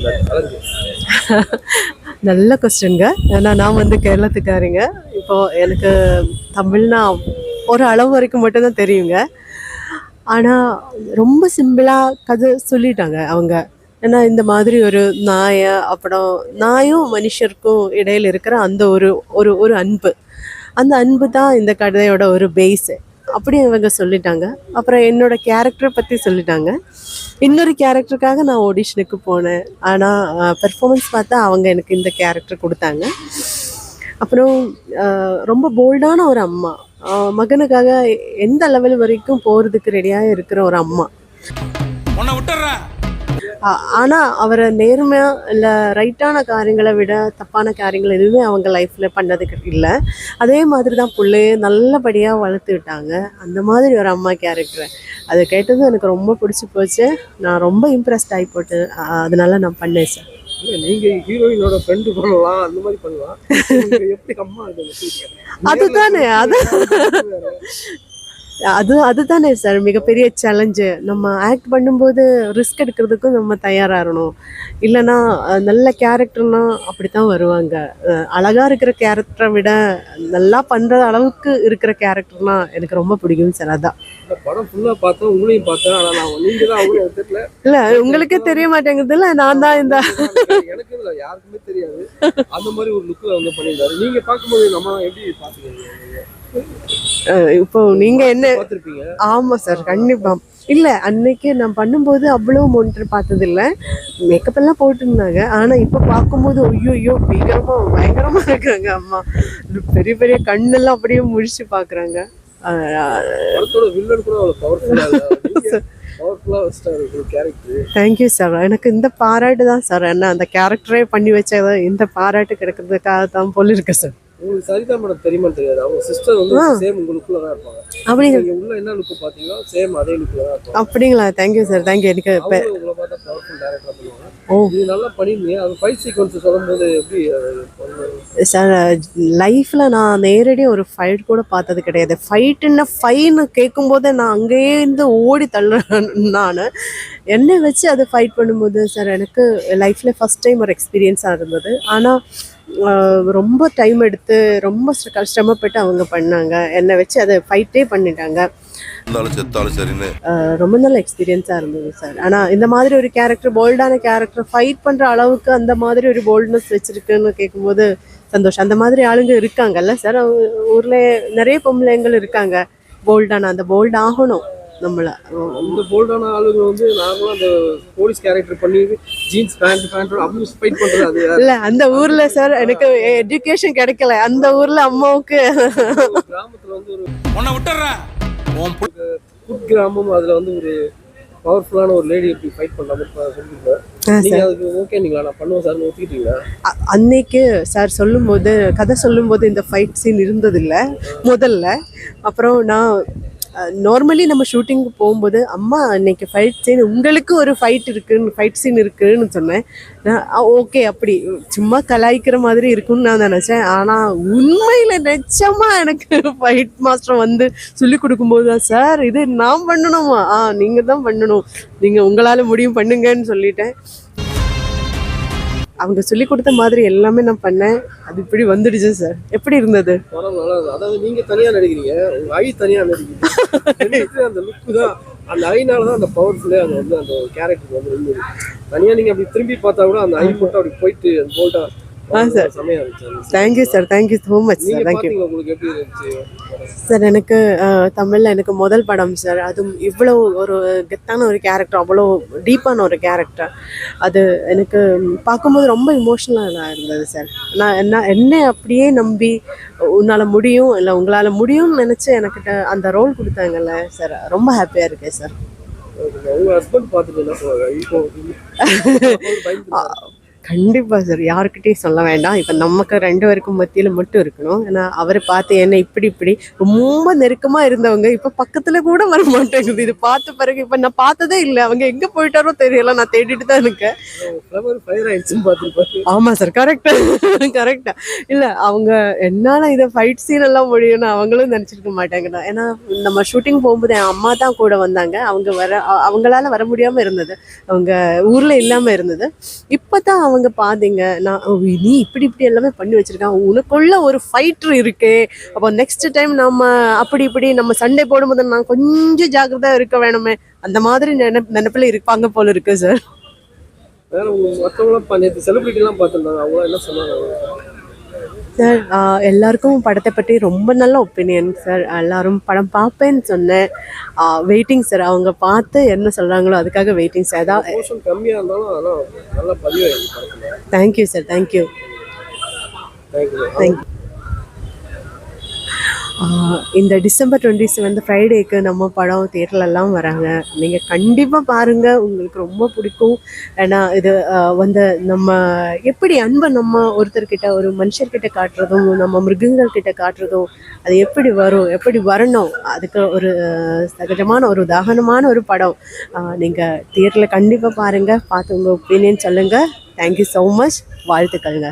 நல்ல கொஸ்டின்ங்க ஏன்னா நான் வந்து கேரளத்துக்காரிங்க. இப்போ எனக்கு தமிழ்னா ஒரு அளவு வரைக்கும் மட்டும்தான் தெரியுங்க. ஆனால் ரொம்ப சிம்பிளாக கதை சொல்லிட்டாங்க அவங்க. ஏன்னா இந்த மாதிரி ஒரு நாயை அப்புறம் நாயும் மனுஷருக்கும் இடையில இருக்கிற அந்த ஒரு ஒரு ஒரு அன்பு. அந்த அன்பு தான் இந்த கதையோட ஒரு பேஸு அப்படி அவங்க சொல்லிட்டாங்க. அப்புறம் என்னோட கேரக்டரை பற்றி சொல்லிட்டாங்க. இன்னொரு கேரக்டருக்காக நான் ஆடிஷனுக்கு போனேன். ஆனால் பெர்ஃபார்மன்ஸ் பார்த்தா அவங்க எனக்கு இந்த கேரக்டர் கொடுத்தாங்க. அப்புறம் ரொம்ப போல்டான ஒரு அம்மா. மகனுக்காக எந்த லெவல் வரைக்கும் போகிறதுக்கு ரெடியாக இருக்கிற ஒரு அம்மா. உன்னை விட்டுறேன். ஆ- ஆனா அவரை நேர்மையா இல்ல ரைட்டான காரியங்களை விட தப்பான காரியங்கள் எதுவுமே அவங்க லைஃப்ல பண்ணதுக்கு இல்லை. அதே மாதிரி தான் பிள்ளைய நல்லபடியா வளர்த்து விட்டாங்க. அந்த மாதிரி ஒரு அம்மா கேரக்டர் அதை கேட்டதும் எனக்கு ரொம்ப பிடிச்சி போச்சு. நான் ரொம்ப இம்ப்ரெஸ்ட் ஆகி போட்டு அ- அதனால நான் பண்ணேன் சார் நீங்க ஹீரோயினோட ஃப்ரெண்டு பண்ணலாம் அந்த மாதிரி பண்ணலாம். எப்படி அம்மா அதுதானே, அது- அது அதுதானே சார் மிகப்பெரிய சேலஞ்சு நம்ம ஆக்ட் பண்ணும்போது ரிஸ்க் எடுக்கிறதுக்கும் நம்ம தயாராகணும். இல்லைன்னா நல்ல கேரக்டர்னா அப்படித்தான் வருவாங்க. அஹ், அழகா இருக்கிற கேரக்டரை விட நல்லா பண்ற அளவுக்கு இருக்கிற கேரக்டர்னா எனக்கு ரொம்ப பிடிக்கும் சார் அதான். தான் இல்ல உங்களுக்கே தெரிய மாட்டேங்குதுல்ல நான் தான் இந்த எனக்கு இல்ல யாருக்குமே தெரியாது. அந்த மாதிரி ஒரு லுக்ல வந்து பண்ணியிருந்தாரு. நீங்க பார்க்கும்போது நம்ம எப்படி பாத்துக்கீங்க அஹ், இப்போ நீங்க என்ன ஆமா சார் கண்டிப்பா. இல்ல அன்னைக்கு நான் பண்ணும்போது அவ்வளோ மோனிட்டர் பார்த்தது இல்ல மேக்கப் எல்லாம் போட்டிருந்தாங்க ஆனா இப்ப பார்க்கும்போது ஐயோ ஐயோ பயங்கரமா பயங்கரமா இருக்காங்க அம்மா. பெரிய பெரிய கண்ணெல்லாம் அப்படியே முழிச்சு பாக்குறாங்க தேங்க்யூ சார் எனக்கு இந்த பாராட்டு தான் சார் என்ன அந்த கேரக்டரே பண்ணி வச்சது இந்த பாராட்டு கிடைக்கிறதுக்காக தான் போல இருக்கு சார் உங்களுக்கு சரிதா மேடம் தெரியுமா தெரியாது. அவங்க சிஸ்டர் வந்து சேம் உங்களுக்குள்ள தான் இருப்பாங்க. அப்படிங்க நீங்க உள்ள என்ன லுக் பாத்தீங்கன்னா சேம் அதே லுக்ல தான் இருப்பாங்க. அப்படிங்களா? தேங்க்யூ சார் தேங்க்யூ எனக்கு இப்ப உங்களை பார்த்தா பவர்ஃபுல் டேரக்டரா பண்ணுவாங்க. ஓ. இது நல்லா பண்ணிருந்தீங்க. அது ஃபைட் சீக்வன்ஸ் சொல்லும்போது எப்படி? சார் லைஃப்பில் நான் நேரடியாக ஒரு ஃபைட் கூட பார்த்தது கிடையாது. ஃபைட்டுன்னு ஃபைன்னு கேட்கும்போது நான் அங்கேயே இருந்து ஓடி தள்ளுறேன் நான். என்னை வச்சு அதை ஃபைட் பண்ணும்போது சார் எனக்கு லைஃப்பில் ஃபஸ்ட் டைம் ஒரு எக்ஸ்பீரியன்ஸாக இருந்தது. ஆனால் ரொம்ப டைம் எடுத்து ரொம்ப கஷ்டமப்பட்டு அவங்க பண்ணாங்க. என்னை வச்சு அதை ஃபைட்டே பண்ணிட்டாங்க. ரொம்ப நல்ல எக்ஸ்பீரியன்ஸாக இருந்தது சார் ஆனால் இந்த மாதிரி ஒரு கேரக்டர் போல்டான கேரக்டர் ஃபைட் பண்ணுற அளவுக்கு அந்த மாதிரி ஒரு போல்ட்னஸ் வச்சிருக்குன்னு கேட்கும்போது சந்தோஷம். அந்த மாதிரி ஆளுங்க இருக்காங்கல்ல சார் ஊரில் நிறைய பொம்பளைங்கள் இருக்காங்க. போல்டான அந்த போல்ட் ஆகணும். நம்மளை. இந்த போல்டான ஆளுங்க வந்து நார்மலா அந்த போலீஸ் கேரக்டர் பண்ணி ஜீன்ஸ் பேண்ட் பேண்ட் அப்படி ஃபைட் பண்றது. இல்லை அந்த ஊரில் சார் எனக்கு எஜுகேஷன் கிடைக்கல. அந்த ஊரில் அம்மாவுக்கு. கிராமத்துல வந்து ஒரு உன்னை விட்டுறேன் கிராமம் அதுல வந்து ஒரு பவர்ஃபுல்லான ஒரு லேடி எப்படி ஃபைட் பண்ண ஆ, நீங்க அதுக்கு ஓகேங்களா நான் பண்ணுவேன் சார் ஒத்துக்கிட்டீங்களா? அன்னைக்கு சார் சொல்லும்போது கதை சொல்லும்போது இந்த ஃபைட் சீன் இருந்ததில்ல முதல்ல. அப்புறம் நான் நார்மலி நம்ம ஷூட்டிங்க்கு போகும்போது அம்மா இன்னைக்கு ஃபைட் சீன் உங்களுக்கு ஒரு ஃபைட் இருக்குன்னு ஃபைட் சீன் இருக்குன்னு சொன்னேன். ஓகே அப்படி. சும்மா கலாய்க்கிற மாதிரி இருக்குன்னு நான் நினச்சேன். ஆனால் உண்மையில் நிச்சயமாக எனக்கு ஃபைட் மாஸ்டர் வந்து சொல்லி கொடுக்கும்போது தான் சார் இது நான் பண்ணணுமா? ஆ நீங்கள் தான் பண்ணணும். நீங்கள் உங்களால் முடியும் பண்ணுங்கன்னு சொல்லிட்டேன். அவங்க சொல்லி கொடுத்த மாதிரி எல்லாமே நான் பண்ணேன். அது இப்படி வந்துடுச்சு சார். எப்படி இருந்தது? அதாவது நீங்க தனியா நடிக்கிறீங்க உங்க ஐ தனியா நடிக்கிறீங்க. அந்த லுக் தான் அந்த ஐனால தான் அந்த பவர்ஃபுல்லே அது வந்து அந்த கேரக்டர் வந்து தனியா நீங்க அப்படி திரும்பி பார்த்தா கூட அந்த ஐ மட்டும் அப்படி போயிட்டு போல்ட்டா ஆ, இருந்துச்சு thank you sir thank you so much sir thank you sir எனக்கு தமிழ்ல எனக்கு முதல் படம் சார் அதுவும் இவ்வளோ ஒரு கெத்தான ஒரு கேரக்டர் அவ்வளோ டீப்பான ஒரு கேரக்டர் அது எனக்கு பார்க்கும்போது ரொம்ப இமோஷ்னலாக இருந்தது சார் நான் என்ன என்னை அப்படியே நம்பி உன்னால் முடியும் இல்லை உங்களால் முடியும்னு நினச்சி எனக்கிட்ட அந்த ரோல் கொடுத்தாங்கல்ல சார் ரொம்ப ஹாப்பியாக இருக்கேன் சார் உங்க ஹஸ்பண்ட் பார்த்துட்டு என்ன சொல்லுவாங்க இப்போ பயந்து கண்டிப்பா சார் யாருக்கிட்டையும் சொல்ல வேண்டாம். இப்போ நமக்கு ரெண்டு பேருக்கும் மத்தியில மட்டும் இருக்கணும். ஏன்னா அவரை பார்த்து என்ன இப்படி இப்படி ரொம்ப நெருக்கமா இருந்தவங்க இப்ப பக்கத்துல கூட வர மாட்டேங்குது. இது பார்த்த பிறகு இப்ப நான் பார்த்ததே இல்லை. அவங்க எங்க போயிட்டாரோ தெரியல. நான் தேடிட்டு தான் இருக்கேன். ஃப்ளவர் ஃபயர் ஆயிடுச்சுன்னு பார்த்துருப்பாரு. ஆமா சார் கரெக்டா கரெக்டா இல்ல அவங்க என்னால இதை ஃபைட் சீன் எல்லாம் முடியும்னு அவங்களும் நினைச்சிருக்க மாட்டாங்கண்ணா ஏன்னா நம்ம ஷூட்டிங் போகும்போது என் அம்மா தான் கூட வந்தாங்க. அவங்க வர அவங்களால வர முடியாம இருந்தது. அவங்க ஊர்ல இல்லாம இருந்தது. இப்பதான் அவங்க பாதிங்க. நான் நீ இப்படி இப்படி எல்லாமே பண்ணி வச்சிருக்கான். உனக்குள்ள ஒரு ஃபைட்ரு இருக்கு. அப்போ நெக்ஸ்ட் டைம் நம்ம அப்படி இப்படி நம்ம சண்டை போடும்போது நான் கொஞ்சம் ஜாக்கிரதா இருக்க வேணுமே. அந்த மாதிரி நினைப் நினைப்புல இருப்பாங்க போல இருக்கு சார் வேற மற்றவங்களாம் நேற்று செலிபிரிட்டிலாம் பார்த்துருந்தாங்க. அவங்க என்ன சொன்னாங்க? சார் எல்லாருக்கும் படத்தை பற்றி ரொம்ப நல்ல ஒப்பீனியன் சார். எல்லாரும் படம் பார்ப்பேன்னு சொன்னேன். Waiting sir. அவங்க பார்த்து என்ன சொல்கிறாங்களோ அதுக்காக வெயிட்டிங் சார். அதான் கம்மியாக இருந்தாலும் thank you sir thank you thank you இந்த டிசம்பர் டுவெண்ட்டி செவன்த் ஃப்ரைடேக்கு நம்ம படம் தேட்டர்லலாம் வராங்க. நீங்கள் கண்டிப்பாக பாருங்கள் உங்களுக்கு ரொம்ப பிடிக்கும். ஏன்னா இது வந்து நம்ம எப்படி அன்பை நம்ம ஒருத்தர்கிட்ட ஒரு மனுஷர்கிட்ட காட்டுறதும் நம்ம மிருகங்கள்கிட்ட காட்டுறதும் அது எப்படி வரும் எப்படி வரணும் அதுக்கு ஒரு சகஜமான ஒரு உதாரணமான ஒரு படம். நீங்கள் தியேட்டரில் கண்டிப்பாக பாருங்கள் பார்த்து உங்கள் ஒப்பீனியன் சொல்லுங்கள் தேங்க்யூ ஸோ மச் வாழ்த்துக்கள்ங்க.